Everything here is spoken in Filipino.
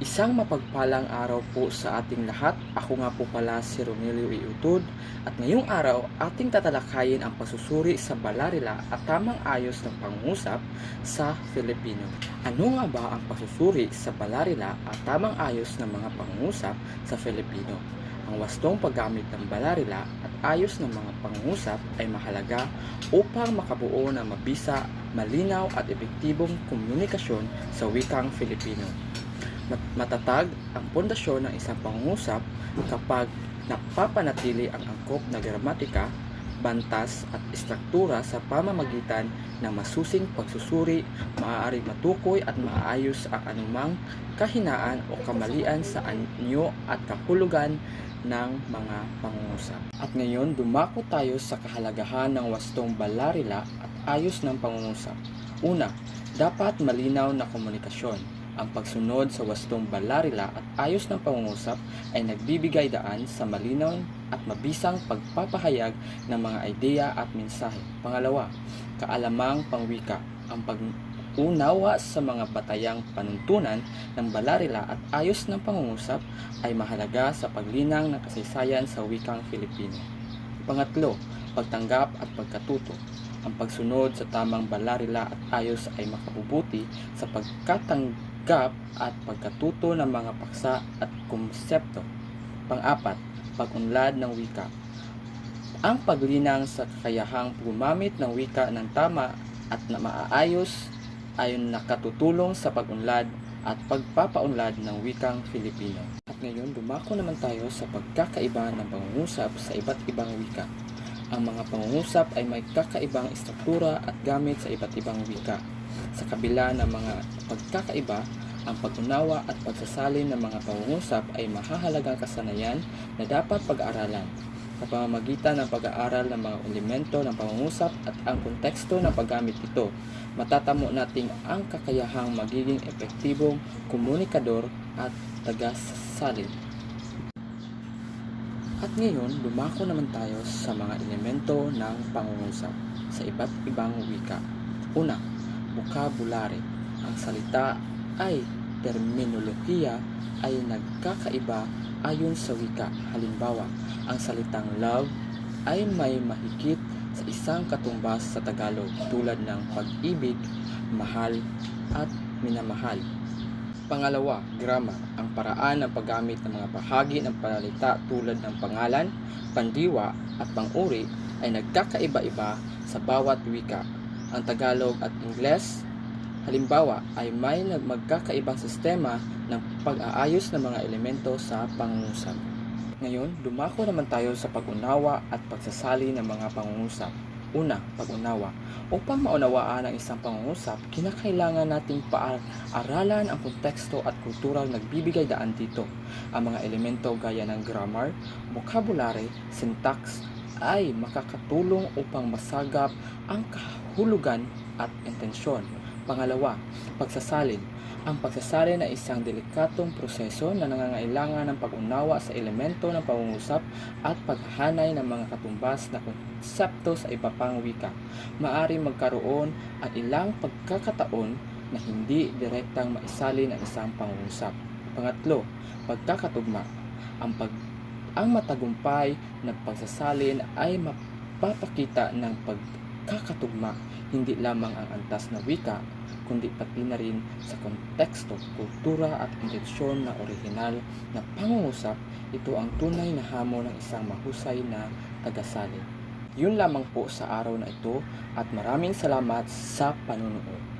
Isang mapagpalang araw po sa ating lahat. Ako nga po pala si Ronelio Iutod at ngayong araw ating tatalakayin ang pasusuri sa balarila at tamang ayos ng pangungusap sa Filipino. Ano nga ba ang pasusuri sa balarila at tamang ayos ng mga pangungusap sa Filipino? Ang wastong paggamit ng balarila at ayos ng mga pangungusap ay mahalaga upang makabuo ng mabisa, malinaw at epektibong komunikasyon sa wikang Filipino. Mat- matatag ang pundasyon ng isang pangungusap kapag napapanatili ang angkop na gramatika, bantas at istruktura sa pamamagitan ng masusing pagsusuri, maaaring matukoy at maayos ang anumang kahinaan o kamalian sa anyo at kahulugan ng mga pangungusap. At ngayon, dumako tayo sa kahalagahan ng wastong balarila at ayos ng pangungusap. Una, dapat malinaw na komunikasyon. Ang pagsunod sa wastong balarila at ayos ng pangungusap ay nagbibigay daan sa malinaw at mabisang pagpapahayag ng mga ideya at mensahe. Pangalawa, kaalamang pangwika. Ang pag-unawa sa mga batayang panuntunan ng balarila at ayos ng pangungusap ay mahalaga sa paglinang ng kasaysayan sa wikang Filipino. Pangatlo, pagtanggap at pagkatuto. Ang pagsunod sa tamang balarila at ayos ay makabubuti sa pagkatanggap at pagkatuto ng mga paksa at konsepto. Pang-apat, pag-unlad ng wika. Ang paglinang sa kakayahang gumamit ng wika ng tama at na maaayos ay nakatutulong sa pag-unlad at pagpapaunlad ng wikang Filipino. At ngayon, dumako naman tayo sa pagkakaiba ng pangungusap sa iba't ibang wika. Ang mga pangungusap ay may kakaibang istruktura at gamit sa iba't ibang wika. Sa kabila ng mga pagkakaiba, ang pag-unawa at pagsasalin ng mga pangungusap ay mahahalagang kasanayan na dapat pag-aralan. Sa pamamagitan ng pag-aaral ng mga elemento ng pangungusap at ang konteksto ng paggamit ito, matatamo nating ang kakayahang magiging epektibong komunikador at tagasalin. At ngayon, lumako naman tayo sa mga elemento ng pangungusap sa iba't ibang wika. Una, vocabulary. Ang salita ay terminolohiya ay nagkakaiba ayon sa wika. Halimbawa, ang salitang love ay may mahigit sa isang katumbas sa Tagalog tulad ng pag-ibig, mahal, at minamahal. Pangalawa, grammar. Ang paraan ng paggamit ng mga bahagi ng panalita tulad ng pangalan, pandiwa, at panguri ay nagkakaiba-iba sa bawat wika. Ang Tagalog at Ingles, halimbawa, ay may magkakaibang sistema ng pag-aayos ng mga elemento sa pangungusap. Ngayon, dumako naman tayo sa pag-unawa at pagsasali ng mga pangungusap. Una, pag-unawa. Upang maunawaan ang isang pangungusap, kinakailangan nating paaralan ang konteksto at kulturang nagbibigay daan dito. Ang mga elemento gaya ng grammar, vocabulary, syntax ay makakatulong upang masagap ang kahulugan at intensyon. Pangalawa, pagsasalin. Ang pagsasalin ay isang delikatong proseso na nangangailangan ng pag-unawa sa elemento ng pangungusap at paghanay ng mga katumbas na konsepto sa iba pang wika. Maari magkaroon ang ilang pagkakataon na hindi direktang maisalin ang isang pangungusap. Pangatlo, pagkakatugma. Ang pag ang matagumpay na pagsasalin ay mapapakita ng pagkakatugma hindi lamang ang antas na wika kundi pati na rin sa konteksto, kultura at intensyon na orihinal na pangungusap, ito ang tunay na hamon ng isang mahusay na tagasalin. Yun lamang po sa araw na ito at maraming salamat sa panunood.